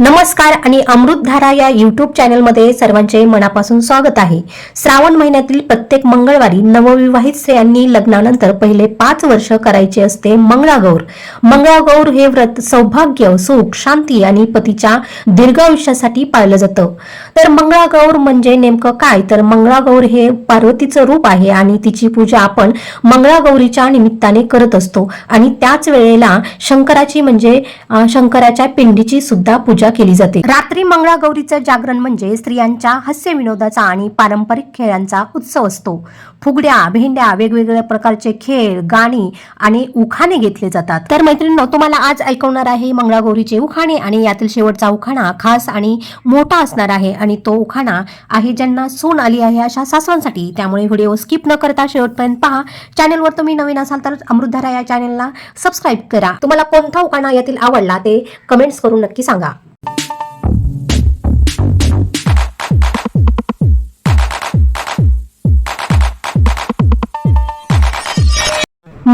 नमस्कार आणि अमृतधारा या युट्यूब चॅनलमध्ये सर्वांचे मनापासून स्वागत आहे. श्रावण महिन्यातील प्रत्येक मंगळवारी नवविवाहित स्त्रियांनी लग्नानंतर पहिले पाच वर्ष करायचे असते मंगळागौर. मंगळागौर हे व्रत सौभाग्य सुख शांती आणि पतीच्या दीर्घ आयुष्यासाठी पाळलं जातं. तर मंगळागौर म्हणजे नेमकं काय? तर मंगळागौर हे पार्वतीचं रूप आहे आणि तिची पूजा आपण मंगळागौरीच्या निमित्ताने करत असतो. आणि त्याच वेळेला शंकराची म्हणजे शंकराच्या पिंडीची सुद्धा पूजा केली जाते. रात्री मंगळागौरीचं जागरण म्हणजे स्त्रियांच्या हास्य विनोदाचा आणि पारंपरिक खेळांचा उत्सव असतो. फुगड्या भेंड्या वेगवेगळ्या प्रकारचे खेळ गाणी आणि उखाणे घेतले जातात. तर मैत्रिणींनो तुम्हाला आज ऐकवणार आहे मंगळागौरीचे उखाणे आणि यातील शेवटचा उखाणा खास आणि मोठा असणार आहे आणि तो उखाणा आहे ज्यांना सून आली आहे अशा सासवांसाठी. त्यामुळे व्हिडिओ स्किप न करता शेवटपर्यंत पहा. चॅनलवर तुम्ही नवीन असाल तर अमृतधारा या चॅनलला सबस्क्राईब करा. तुम्हाला कोणता उखाणा यातील आवडला ते कमेंट्स करून नक्की सांगा.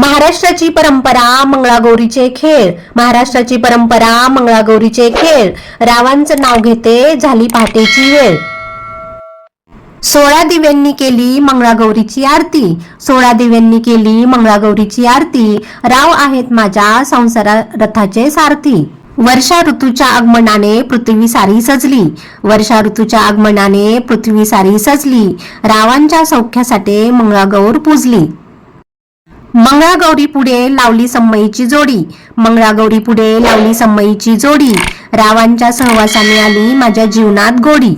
महाराष्ट्राची परंपरा मंगळागौरीचे खेळ. महाराष्ट्राची परंपरा मंगळागौरीचे खेळ. रावांचं नाव घेते झाली पहाटेची वेळ. सोळा दिव्यांनी केली मंगळागौरीची आरती. सोळा दिव्यांनी केली मंगळागौरीची आरती. राव आहेत माझ्या संसारा रथाचे सारथी. वर्षा ऋतूच्या आगमनाने पृथ्वी सारी सजली. वर्षा ऋतूच्या आगमनाने पृथ्वी सारी सजली. रावांच्या सौख्यासाठी मंगळागौर पूजली. मंगळागौरी पुढे लावली संमईची जोडी. मंगळागौरी पुढे लावली संमईची जोडी. रावांच्या सहवासाने आली माझ्या जीवनात गोडी.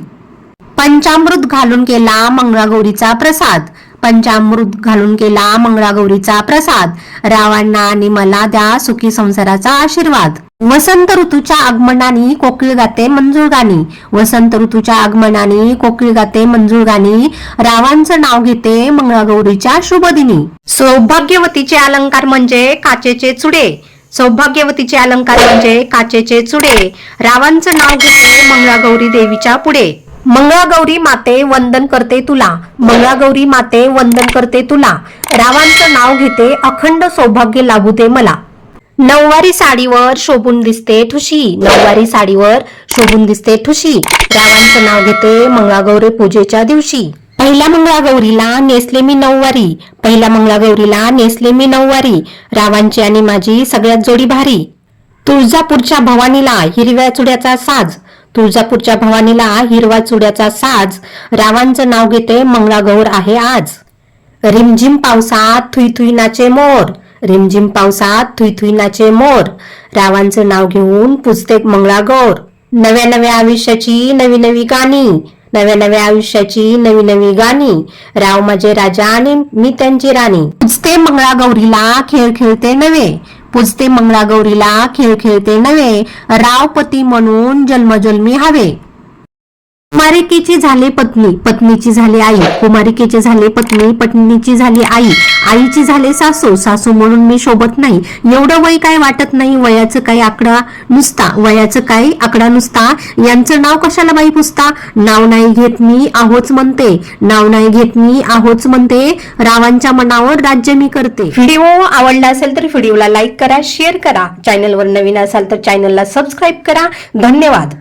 पंचामृत घालून केला मंगळागौरीचा प्रसाद. पंचामृत घालून केला मंगळागौरीचा प्रसाद. रावांना आणि मला द्या सुखी संसाराचा आशीर्वाद. वसंत ऋतूच्या आगमनाने कोकिळ गाते मंजूळ गाणी वसंत ऋतूच्या आगमनाने कोकिळ गाते मंजूळ गाणी रावांचं नाव घेते मंगळागौरीच्या शुभदिनी. सौभाग्यवतीचे अलंकार म्हणजे काचेचे चुडे. सौभाग्यवतीचे अलंकार म्हणजे काचेचे चुडे. रावांचं नाव घेते मंगळागौरी देवीच्या पुढे. मंगळागौरी माते वंदन करते तुला. मंगळागौरी माते वंदन करते तुला. रावांचं नाव घेते अखंड सौभाग्य लाभू दे मला. नऊवारी साडीवर शोभून दिसते ठुशी. नऊवारी साडीवर शोभून दिसते ठुशी. रावांचं नाव घेते मंगळागौरी पूजेच्या दिवशी. पहिल्या मंगळागौरीला नेसले मी नऊवारी. पहिल्या मंगळागौरीला नेसले मी नऊवारी. रावांची आणि माझी सगळ्यात जोडी भारी. तुळजापूरच्या भवानीला हिरव्या चुड्याचा साज. तुळजापूरच्या भवानीला हिरवा चुड्याचा साज. रावांचं नाव घेते मंगळागौर आहे आज. रिमझिम पावसात थुई नाचे मोर. रिमझिम पावसात थुई नाचे मोर. रावांचं नाव घेऊन पुजते मंगळागौर. नव्या नव्या आयुष्याची नवी नवी गाणी. नव्या नव्या आयुष्याची नवी नवी गाणी. राव माझे राजा आणि मी त्यांची राणी. पुजते मंगळागौरीला खेळ खेळते नवे. पुजते मंगळागौरीला खेळ खेळते नवे. रावपती म्हणून जन्मजन्मी हवे. कुमारिकेची झाली पत्नी पत्नीची झाली आई. कुमारिकेची झाली पत्नी पत्नीची झाली आई. आईची झाले सासू. सासू म्हणून मी शोभत नाही. एवढं वय काय वाटत नाही? वयाचं काही आकडा नुसता? वयाचं काय आकडा नुसता? यांचं नाव कशाला बाई पुसता? नाव नाही घेत मी आहोच म्हणते. नाव नाही घेत मी आहोच म्हणते. रावांच्या मनावर राज्य मी करते. व्हिडिओ आवडला असेल तर व्हिडिओला लाईक करा शेअर करा. चॅनलवर नवीन असाल तर चॅनलला सबस्क्राईब करा. धन्यवाद.